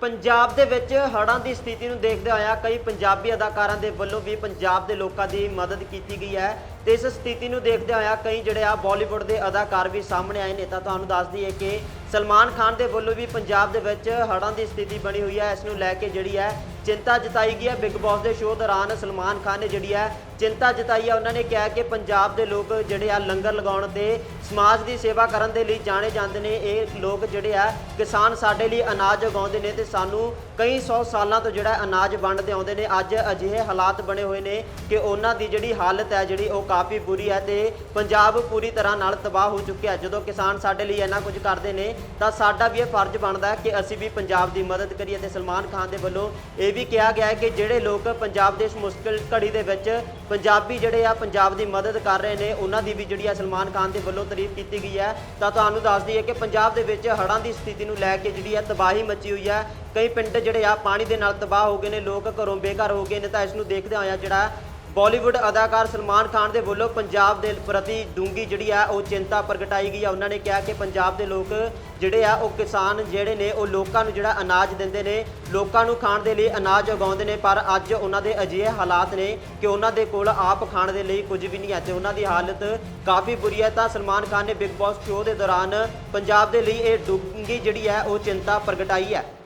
ਪੰਜਾਬ ਦੇ ਵਿੱਚ ਹੜ੍ਹਾਂ ਦੀ ਸਥਿਤੀ ਨੂੰ ਦੇਖਦੇ ਹੋਇਆ ਕਈ ਪੰਜਾਬੀ ਅਦਾਕਾਰਾਂ ਦੇ ਵੱਲੋਂ ਵੀ ਪੰਜਾਬ ਦੇ ਲੋਕਾਂ ਦੀ ਮਦਦ ਕੀਤੀ ਗਈ ਹੈ। ਤੇ ਇਸ ਸਥਿਤੀ ਨੂੰ ਦੇਖਦੇ ਹੋਇਆ ਕਈ ਜਿਹੜੇ ਆ ਬਾਲੀਵੁੱਡ ਦੇ ਅਦਾਕਾਰ ਵੀ ਸਾਹਮਣੇ ਆਏ ਨੇ। ਤਾਂ ਤੁਹਾਨੂੰ ਦੱਸ ਦਈਏ ਕਿ ਸਲਮਾਨ ਖਾਨ ਦੇ ਵੱਲੋਂ ਵੀ ਪੰਜਾਬ ਦੇ ਵਿੱਚ ਹੜ੍ਹਾਂ ਦੀ ਸਥਿਤੀ ਬਣੀ ਹੋਈ ਹੈ। ਇਸ ਨੂੰ ਲੈ ਕੇ ਜਿਹੜੀ ਹੈ ਚਿੰਤਾ ਜਤਾਈ ਗਈ ਹੈ। ਬਿਗ ਬਾਸ ਦੇ ਸ਼ੋਅ ਦੌਰਾਨ ਸਲਮਾਨ ਖਾਨ ਨੇ ਜਿਹੜੀ ਹੈ ਚਿੰਤਾ ਜਤਾਈ ਹੈ ਉਹਨਾਂ ਨੇ ਕਿਹਾ ਕਿ ਪੰਜਾਬ ਦੇ ਲੋਕ ਜਿਹੜੇ ਆ ਲੰਗਰ ਲਗਾਉਣ ਤੇ ਸਮਾਜ ਦੀ ਸੇਵਾ ਕਰਨ ਦੇ ਲਈ ਜਾਣੇ ਜਾਂਦੇ ਨੇ। ਇਹ ਲੋਕ ਜਿਹੜੇ ਆ ਕਿਸਾਨ ਸਾਡੇ ਲਈ ਅਨਾਜ ਉਗਾਉਂਦੇ ਨੇ ਤੇ ਸਾਨੂੰ ਕਈ ਸੌ ਸਾਲਾਂ ਤੋਂ ਜਿਹੜਾ ਅਨਾਜ ਵੰਡਦੇ ਆਉਂਦੇ ਨੇ। ਅੱਜ ਅਜਿਹੇ ਹਾਲਾਤ ਬਣੇ ਹੋਏ ਨੇ ਕਿ ਉਹਨਾਂ ਦੀ ਜਿਹੜੀ ਹਾਲਤ ਹੈ ਜਿਹੜੀ ਉਹ ਕਾਫੀ ਬੁਰੀ ਹੈ ਤੇ ਪੰਜਾਬ ਪੂਰੀ ਤਰ੍ਹਾਂ ਨਾਲ ਤਬਾਹ ਹੋ ਚੁੱਕਿਆ ਜਦੋਂ ਕਿਸਾਨ ਸਾਡੇ ਲਈ ਇੰਨਾ ਕੁਝ ਕਰਦੇ ਨੇ, ਤਾਂ ਸਾਡਾ ਵੀ ਇਹ ਫਰਜ਼ ਬਣਦਾ ਹੈ ਕਿ ਅਸੀਂ ਵੀ ਪੰਜਾਬ ਦੀ ਮਦਦ ਕਰੀਏ ਤੇ ਸਲਮਾਨ ਖਾਨ ਦੇ ਵੱਲੋਂ ਇਹ ਵੀ ਕਿਹਾ ਗਿਆ ਹੈ ਕਿ ਜਿਹੜੇ ਲੋਕ ਪੰਜਾਬ ਦੇ ਇਸ ਮੁਸ਼ਕਲ ਘੜੀ ਦੇ ਵਿੱਚ ਪੰਜਾਬੀ ਜਿਹੜੇ ਆ ਪੰਜਾਬ ਦੀ ਮਦਦ ਕਰ ਰਹੇ ਨੇ, ਉਹਨਾਂ ਦੀ ਵੀ ਜਿਹੜੀ ਆ ਸਲਮਾਨ ਖਾਨ ਦੇ ਵੱਲੋਂ ਤਾਰੀਫ ਕੀਤੀ ਗਈ ਹੈ। ਤਾਂ ਤੁਹਾਨੂੰ ਦੱਸ ਦਈਏ ਕਿ ਪੰਜਾਬ ਦੇ ਵਿੱਚ ਹੜ੍ਹਾਂ ਦੀ ਸਥਿਤੀ ਨੂੰ ਲੈ ਕੇ ਜਿਹੜੀ ਆ ਤਬਾਹੀ ਮਚੀ ਹੋਈ ਹੈ। ਕਈ ਪਿੰਡ ਜਿਹੜੇ ਆ ਪਾਣੀ ਦੇ ਨਾਲ ਤਬਾਹ ਹੋ ਗਏ ਨੇ, ਲੋਕ ਘਰੋਂ ਬੇਘਰ ਹੋ ਗਏ ਨੇ, ਤਾਂ ਇਸ ਨੂੰ ਦੇਖਦੇ ਹੋਇਆ ਜਿਹੜਾ ਬਾਲੀਵੁੱਡ ਅਦਾਕਾਰ ਸਲਮਾਨ ਖਾਨ ਦੇ ਵੱਲੋਂ ਪੰਜਾਬ ਦੇ ਪ੍ਰਤੀ ਡੂੰਗੀ ਜਿਹੜੀ ਆ ਉਹ ਚਿੰਤਾ ਪ੍ਰਗਟਾਈ ਗਈ ਆ। ਉਹਨਾਂ ਨੇ ਕਿਹਾ ਕਿ ਪੰਜਾਬ ਦੇ ਲੋਕ ਜਿਹੜੇ ਆ, ਉਹ ਕਿਸਾਨ ਜਿਹੜੇ ਨੇ, ਉਹ ਲੋਕਾਂ ਨੂੰ ਜਿਹੜਾ ਅਨਾਜ ਦਿੰਦੇ ਨੇ, ਲੋਕਾਂ ਨੂੰ ਖਾਣ ਦੇ ਲਈ ਅਨਾਜ ਉਗਾਉਂਦੇ ਨੇ, ਪਰ ਅੱਜ ਉਹਨਾਂ ਦੇ ਅਜਿਹੇ ਹਾਲਾਤ ਨੇ ਕਿ ਉਹਨਾਂ ਦੇ ਕੋਲ ਆਪ ਖਾਣ ਦੇ ਲਈ ਕੁਝ ਵੀ ਨਹੀਂ ਹੈ ਤੇ ਉਹਨਾਂ ਦੀ ਹਾਲਤ ਕਾਫੀ ਬੁਰੀ ਹੈ ਤਾਂ ਸਲਮਾਨ ਖਾਨ ਨੇ ਬਿਗ ਬਾਸ ਸ਼ੋਅ ਦੇ ਦੌਰਾਨ ਪੰਜਾਬ ਦੇ ਲਈ ਇਹ ਡੂੰਗੀ ਜਿਹੜੀ ਹੈ ਉਹ ਚਿੰਤਾ ਪ੍ਰਗਟਾਈ ਹੈ